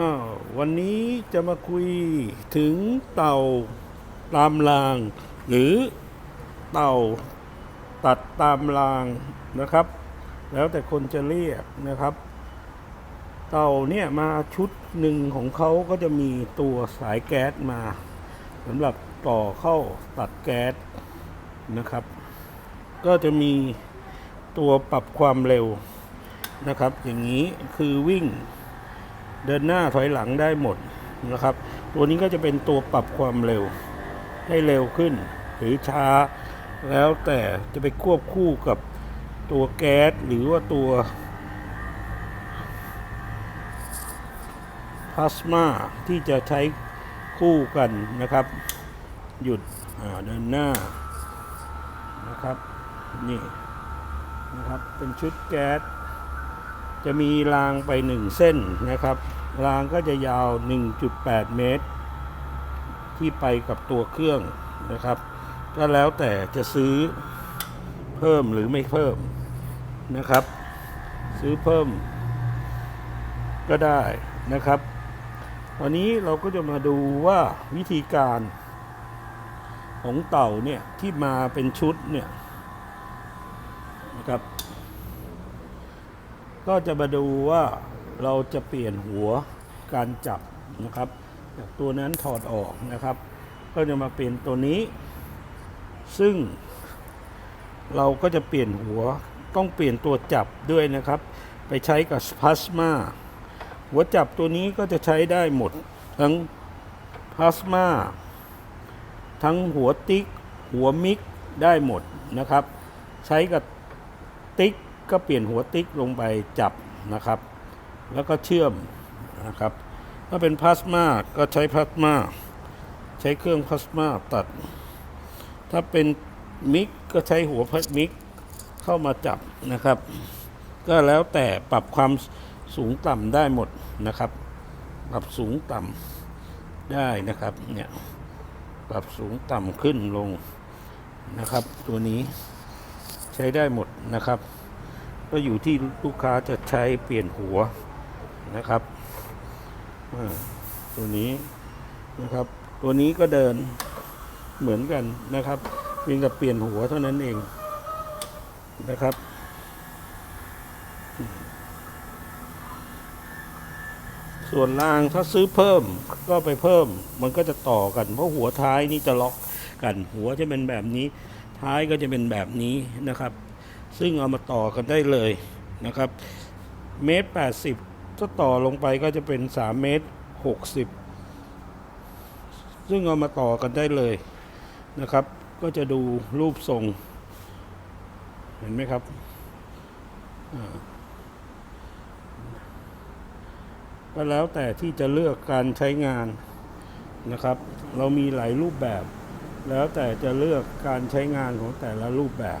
อ้าววันนี้จะมาคุยถึงเต่าตามราง หรือเต่าตัดตามรางนะครับ แล้วแต่คนจะเรียกนะครับ เต่าเนี่ยมาชุดหนึ่งของเขาก็จะมีตัวสายแก๊สมาสำหรับต่อเข้าตัดแก๊สนะครับ ก็จะมีตัวปรับความเร็วนะครับ อย่างนี้คือวิ่ง เดินหน้าถอยหลังได้หมดนะครับ ตัวนี้ก็จะเป็นตัวปรับความเร็วให้เร็วขึ้น หรือช้าแล้วแต่จะไปควบคู่กับตัวแก๊สหรือว่าตัวพลาสมาที่จะใช้คู่กันนะครับ หยุดเดินหน้านะครับ นี่นะครับ เป็นชุดแก๊ส จะมีรางไปหนึ่งเส้นนะครับ รางก็จะยาว 1.8 เมตร ที่ไปกับตัวเครื่องนะครับ ก็แล้วแต่จะซื้อเพิ่มหรือไม่เพิ่มนะครับ ซื้อเพิ่มก็ได้นะครับตอนนี้เราก็จะมาดูว่าวิธีการของเต่าเนี่ยที่มาเป็นชุดเนี่ยนะครับ ก็จะมาดูว่าเราจะเปลี่ยนหัวการจับนะครับจากตัวนั้นถอดออกนะครับ ก็จะมาเปลี่ยนตัวนี้ ซึ่ง เราก็จะเปลี่ยนหัวต้องเปลี่ยนตัวจับด้วยนะครับ ไปใช้กับพลาสมาหัวจับตัวนี้ก็จะใช้ได้หมด ทั้งพลาสมาทั้งหัวติ๊ก หัวมิกได้หมดนะครับ ใช้กับติ๊ก ก็เปลี่ยนหัวติ๊กลงไปจับนะครับ แล้วก็เชื่อมนะครับ ถ้าเป็นพลาสมาก็ใช้พลาสมาใช้เครื่องพลาสมาตัด ถ้าเป็นมิกก็ใช้หัวพัดมิกเข้ามาจับนะครับ ก็แล้วแต่ปรับความสูงต่ำได้หมดนะครับ ปรับสูงต่ำได้นะครับเนี่ยปรับสูงต่ำขึ้นลงนะครับ ตัวนี้ใช้ได้หมดนะครับ ก็อยู่ที่ลูกค้าจะใช้เปลี่ยนหัวนะครับตัวนี้นะครับ ตัวนี้ก็เดินเหมือนกันนะครับเพียงแต่เปลี่ยนหัวเท่านั้นเองนะครับส่วนรางถ้าซื้อเพิ่มก็ไปเพิ่ม มันก็จะต่อกัน เพราะหัวท้ายนี่จะล็อกกัน หัวจะเป็นแบบนี้ ท้ายก็จะเป็นแบบนี้นะครับ ซึ่งเอามาต่อกันได้เลยนะครับเมตรแปดสิบถ้าต่อลงไปก็จะเป็นสามเมตรหกสิบซึ่งเอามาต่อกันได้เลยนะครับ ก็จะดูรูปทรง เห็นไหมครับก็แล้วแต่ที่จะเลือกการใช้งานนะครับ เรามีหลายรูปแบบ แล้วแต่จะเลือกการใช้งานของแต่ละรูปแบบ